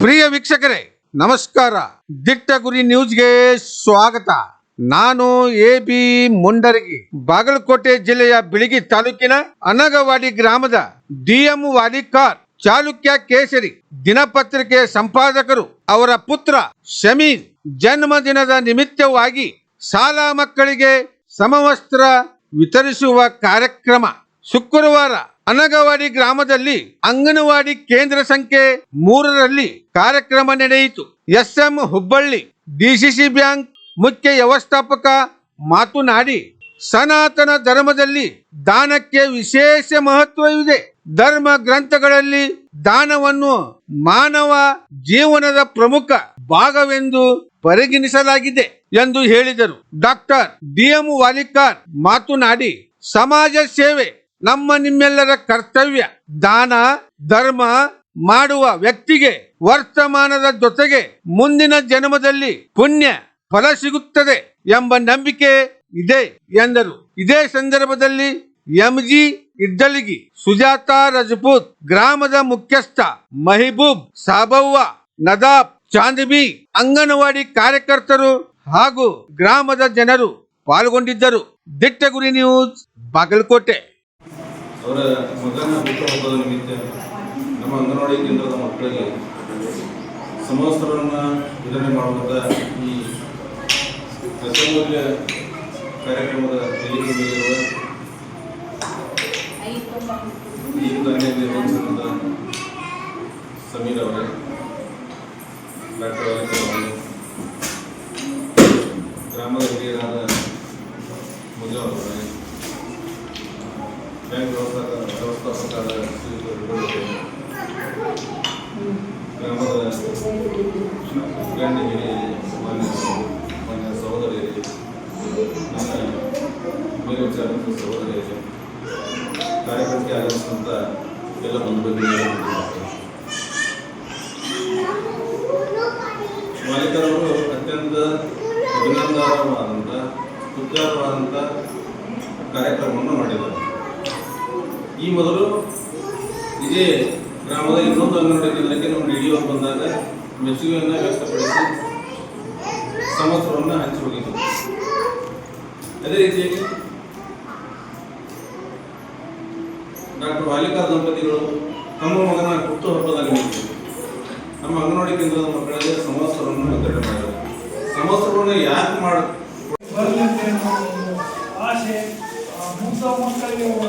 ಪ್ರಿಯ ವೀಕ್ಷಕರೇ, ನಮಸ್ಕಾರ. ದಿಟ್ಟ ಗುರಿ ನ್ಯೂಸ್ಗೆ ಸ್ವಾಗತ. ನಾನು ಎ ಬಿ ಮುಂಡರಗಿ, ಬಾಗಲಕೋಟೆ ಜಿಲ್ಲೆಯ ಬಿಳಿಗಿ ತಾಲೂಕಿನ ಅನಗವಾಡಿ ಗ್ರಾಮದ ಡಿಎಂ ವಾಲಿಕಾರ್ ಚಾಲುಕ್ಯ ಕೇಸರಿ ದಿನಪತ್ರಿಕೆ ಸಂಪಾದಕರು ಅವರ ಪುತ್ರ ಶಮೀರ್ ಜನ್ಮದಿನದ ನಿಮಿತ್ತವಾಗಿ ಶಾಲಾ ಮಕ್ಕಳಿಗೆ ಸಮವಸ್ತ್ರ ವಿತರಿಸುವ ಕಾರ್ಯಕ್ರಮ ಶುಕ್ರವಾರ ಅನಗವಾಡಿ ಗ್ರಾಮದಲ್ಲಿ ಅಂಗನವಾಡಿ ಕೇಂದ್ರ ಸಂಖ್ಯೆ ಮೂರರಲ್ಲಿ ಕಾರ್ಯಕ್ರಮ ನಡೆಯಿತು. ಎಸ್ಎಂ ಹುಬ್ಬಳ್ಳಿ, ಡಿಸಿಸಿ ಬ್ಯಾಂಕ್ ಮುಖ್ಯ ವ್ಯವಸ್ಥಾಪಕ ಮಾತನಾಡಿ, ಸನಾತನ ಧರ್ಮದಲ್ಲಿ ದಾನಕ್ಕೆ ವಿಶೇಷ ಮಹತ್ವವಿದೆ. ಧರ್ಮ ಗ್ರಂಥಗಳಲ್ಲಿ ದಾನವನ್ನು ಮಾನವ ಜೀವನದ ಪ್ರಮುಖ ಭಾಗವೆಂದು ಪರಿಗಣಿಸಲಾಗಿದೆ ಎಂದು ಹೇಳಿದರು. ಡಾಕ್ಟರ್ ಡಿಎಂ ವಾಲಿಕಾರ್ ಮಾತನಾಡಿ, ಸಮಾಜ ಸೇವೆ ನಮ್ಮ ನಿಮ್ಮೆಲ್ಲರ ಕರ್ತವ್ಯ ದಾನ, ಧರ್ಮ ಮಾಡುವ ವ್ಯಕ್ತಿಗೆ ವರ್ತಮಾನದ ಜೊತೆಗೆ ಮುಂದಿನ ಜನ್ಮದಲ್ಲಿ ಪುಣ್ಯ ಫಲ ಸಿಗುತ್ತದೆ ಎಂಬ ನಂಬಿಕೆ ಇದೆ ಎಂದರು. ಇದೇ ಸಂದರ್ಭದಲ್ಲಿ ಎಂಜಿ ಇದ್ದಲಿಗಿ ಸುಜಾತ ರಜಪೂತ್, ಗ್ರಾಮದ ಮುಖ್ಯಸ್ಥ ಮಹಿಬೂಬ್ ಸಾಬವ್ವ, ನದಾಬ್ ಚಾಂದಿಬಿ, ಅಂಗನವಾಡಿ ಕಾರ್ಯಕರ್ತರು ಹಾಗೂ ಗ್ರಾಮದ ಜನರು ಪಾಲ್ಗೊಂಡಿದ್ದರು. ದಿಟ್ಟ ಗುರಿ ನ್ಯೂಸ್ ಬಾಗಲಕೋಟೆ. ಅವರ ಮಗನ ಹುಟ್ಟುಹಬ್ಬದ ನಿಮಿತ್ತ ನಮ್ಮ ಅಂಗನವಾಡಿ ಕೇಂದ್ರದ ಮಕ್ಕಳಿಗೆ ಸಮವಸ್ತ್ರವನ್ನು ವಿತರಣೆ ಮಾಡುವಂಥ ಈ ರಸಮೂಲ್ಯ ಕಾರ್ಯಕ್ರಮದ ವೇದಿಕೆಯಲ್ಲಿರುವ ಈ ಧನ್ಯ ನಿರ್ವಹಿಸಿದ ಸಮೀರ್ ಅವರೇ, ಡಾಕ್ಟರ್ ಗ್ರಾಮದ ಹಿರಿಯರಾದ ಮುಜಾ ಅವರೇ ಬ್ಯಾಂಕ್ ವ್ಯವಸ್ಥಾಪಕ ವ್ಯವಸ್ಥಾಪಕರಾದ ಶ್ರೀಯುತ ವಿಠಲ್ ಗ್ರಾಮದ ಮನೆಯ ನನ್ನ ಮೇಲ್ವಿಚಾರಕ ಸಹೋದರಿಯರಿ ಕಾರ್ಯಕ್ರಮಕ್ಕೆ ಆಗಮಿಸಿದಂಥ ಎಲ್ಲ ಬಂಧು ಮಾಲೀಕರವರು ಅತ್ಯಂತ ಅಭಿನಂದನವಾದಂಥ ಸ್ತುತ್ಯಾರ್ಹವಾದಂಥ ಕಾರ್ಯಕ್ರಮವನ್ನು ಮಾಡಿದ್ದಾರೆ ಈ ಮೊದಲು ಇದೇ ಗ್ರಾಮದ ಇನ್ನೊಂದು ಅಂಗನವಾಡಿ ಕೇಂದ್ರಕ್ಕೆ ನಮ್ಮ ರೇಡಿಯೋ ಬಂದಾಗ ಮೆಚ್ಚುಗೆಯನ್ನು ವ್ಯಕ್ತಪಡಿಸಿ ಸಮಸ್ಯೆಗಳನ್ನು ಹಂಚಿ ಹೋಗಿದ್ದು ಅದೇ ರೀತಿಯಾಗಿ ಡಾಕ್ಟರ್ ಬಾಲಿಕಾ ದಂಪತಿಗಳು ತಮ್ಮ ಮಗನ ಹುಟ್ಟುಹಬ್ಬದ ನಿಮಿತ್ತ ನಮ್ಮ ಅಂಗನವಾಡಿ ಕೇಂದ್ರದ ಮಕ್ಕಳಿಗೆ ಸಮವಸ್ತ್ರವನ್ನು ವಿತರಣೆ ಮಾಡಿದ್ದಾರೆ ಸಂವತ್ಸರವನ್ನು ಯಾಕೆ ಮಾಡ ಮಕ್ಕಳಿಗೆ ಒಂದು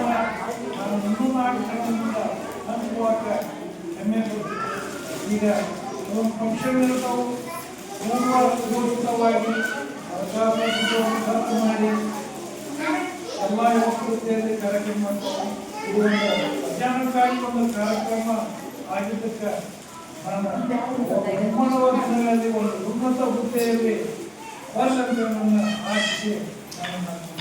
ಈಗ ಒಂದು ಫಂಕ್ಷನ್ ಇರ್ತಾವು ಪೂರ್ವಪೂರ್ವಕವಾಗಿ ಅವಕಾಶ ಖರ್ಚು ಮಾಡಿ ಎಲ್ಲ ಯುವಕರು ಸೇರಿ ಕಾರ್ಯಕ್ರಮ ಮಾಡ್ತಾರೆ ಇದು ಒಂದು ಅಚಾನಕ್ಕಾಗಿ ಒಂದು ಕಾರ್ಯಕ್ರಮ ಆಗಿದ್ದಕ್ಕೆ ನಾನು ಮುಂಬರುವ ದಿನಗಳಲ್ಲಿ ಒಂದು ಉನ್ನತ ಹುದ್ದೆಯಲ್ಲಿ ಬರಲಂತ ನನ್ನ ಆಶಿಸಿ ನಾನು